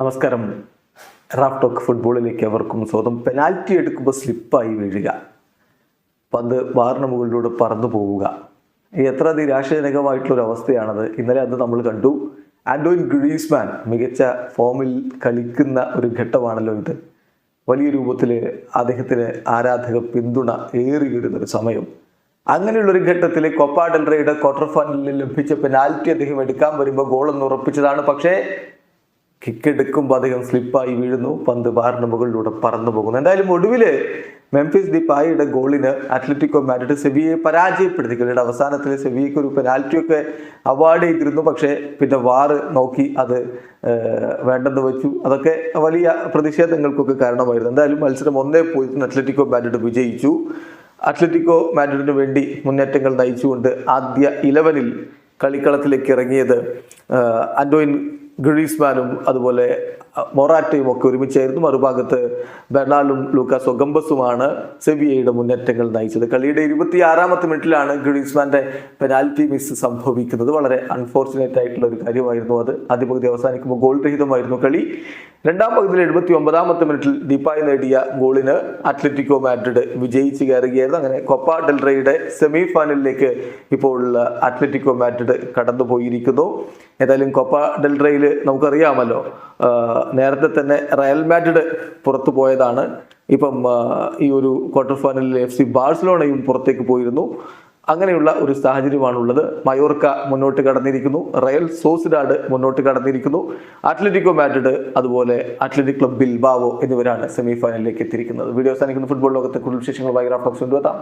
നമസ്കാരം. Raf talk ഫുട്ബോളിലേക്ക് അവർക്കും സ്വന്തം പെനാൽറ്റി എടുക്കുമ്പോൾ സ്ലിപ്പായി വീഴുക. പന്ത് ബാറിന് മുകളിലൂടെ പറന്നു പോവുക. എത്ര നിരാശജനകമായിട്ടുള്ള ഒരു അവസ്ഥയാണത്. ഇന്നലെ അത് നമ്മൾ കണ്ടു. ആൻഡോയിൻ ഗ്രീസ്മാൻ മികച്ച ഫോമിൽ കളിക്കുന്ന ഒരു ഘട്ടമാണല്ലോ ഇത്. വലിയ രൂപത്തിൽ അദ്ദേഹത്തിന് ആരാധക പിന്തുണ ഏറി വീഴുന്ന ഒരു സമയം. അങ്ങനെയുള്ള ഒരു ഘട്ടത്തിൽ കൊപ്പ ഡെൽറയുടെ ക്വാർട്ടർ ഫൈനലിൽ ലഭിച്ച പെനാൽറ്റി അദ്ദേഹം എടുക്കാൻ വരുമ്പോൾ ഗോളൊന്ന് ഉറപ്പിച്ചതാണ്. പക്ഷേ കിക്ക് എടുക്കുമ്പോൾ അദ്ദേഹം സ്ലിപ്പായി വീഴുന്നു. പന്ത് ബാറിന് മുകളിലൂടെ പറന്നു പോകുന്നു. എന്തായാലും ഒടുവിൽ മെംഫിസ് ഡിപ്പായുടെ ഗോളിന് അത്ലറ്റിക്കോ മാഡ്രിഡ് സെവിയെ പരാജയപ്പെടുത്തി. കളിയുടെ അവസാനത്തിൽ സെവിയയ്ക്ക് ഒരു പെനാൽറ്റിയൊക്കെ അവാർഡ് ചെയ്തിരുന്നു. പക്ഷേ പിന്നെ വാറ് നോക്കി അത് വേണ്ടെന്ന് വെച്ചു. അതൊക്കെ വലിയ പ്രതിഷേധങ്ങൾക്കൊക്കെ കാരണമായിരുന്നു. എന്തായാലും മത്സരം ഒന്നേ പോയിന്റ് അത്ലറ്റിക്കോ മാഡ്രിഡ് വിജയിച്ചു. അത്ലറ്റിക്കോ മാഡ്രിഡിന് വേണ്ടി മുന്നേറ്റങ്ങൾ നയിച്ചുകൊണ്ട് ആദ്യ ഇലവനിൽ കളിക്കളത്തിലേക്ക് ഇറങ്ങിയത് ആഹ്, അന്റോയിൻ ഗ്രീസ്മാനും അതുപോലെ മൊറാറ്റയും ഒക്കെ ഒരുമിച്ചായിരുന്നു. മറുഭാഗത്ത് ബെർണാലും ലൂക്കാസ് ഒഗംബസുമാണ് സെവിയയുടെ മുന്നേറ്റങ്ങൾ നയിച്ചത്. കളിയുടെ ഇരുപത്തിയാറാമത്തെ മിനിറ്റിലാണ് ഗ്രീസ്മാന്റെ പെനാൽറ്റി മിസ് സംഭവിക്കുന്നത്. വളരെ അൺഫോർച്ചുനേറ്റ് ആയിട്ടുള്ള ഒരു കാര്യമായിരുന്നു അത്. ആദ്യ പകുതി അവസാനിക്കുമ്പോൾ ഗോൾ രഹിതമായിരുന്നു കളി. രണ്ടാം പകുതിയിൽ എഴുപത്തി ഒമ്പതാമത്തെ മിനിറ്റിൽ ദീപായി നേടിയ ഗോളിന് അത്ലറ്റിക്കോ മാഡ്രിഡ് വിജയിച്ച് കയറുകയായിരുന്നു. അങ്ങനെ കൊപ്പ ഡെൽറയുടെ സെമി ഫൈനലിലേക്ക് ഇപ്പോൾ അത്ലറ്റിക്കോ മാഡ്രിഡ് കടന്നു പോയിരിക്കുന്നു ഏതായാലും കൊപ്പ ഡെൽറയിൽ നമുക്കറിയാമല്ലോ നേരത്തെ തന്നെ റയൽ മാഡ്രിഡ് പുറത്തു പോയതാണ്. ഇപ്പം ഈ ഒരു ക്വാർട്ടർ ഫൈനലിൽ എഫ് സി ബാഴ്സലോണയും പുറത്തേക്ക് പോയിരുന്നു. അങ്ങനെയുള്ള ഒരു സാഹചര്യമാണുള്ളത്. മയോർക്ക മുന്നോട്ട് കടന്നിരിക്കുന്നു. റയൽ സോസിഡാഡ് മുന്നോട്ട് കടന്നിരിക്കുന്നു. അത്ലറ്റിക്കോ മാഡ്രിഡ് അതുപോലെ അത്ലറ്റിക് ക്ലബ് ബിൽബാവോ എന്നിവരാണ് സെമി ഫൈനലിലേക്ക് എത്തിയിരിക്കുന്നത്. വീഡിയോ സാധിക്കുന്ന ഫുട്ബോൾ ലോകത്തെ കൂടുതൽ വിശേഷങ്ങളുമായി റാഫ്റ്റോക്സ് കൊണ്ടുവെത്താം.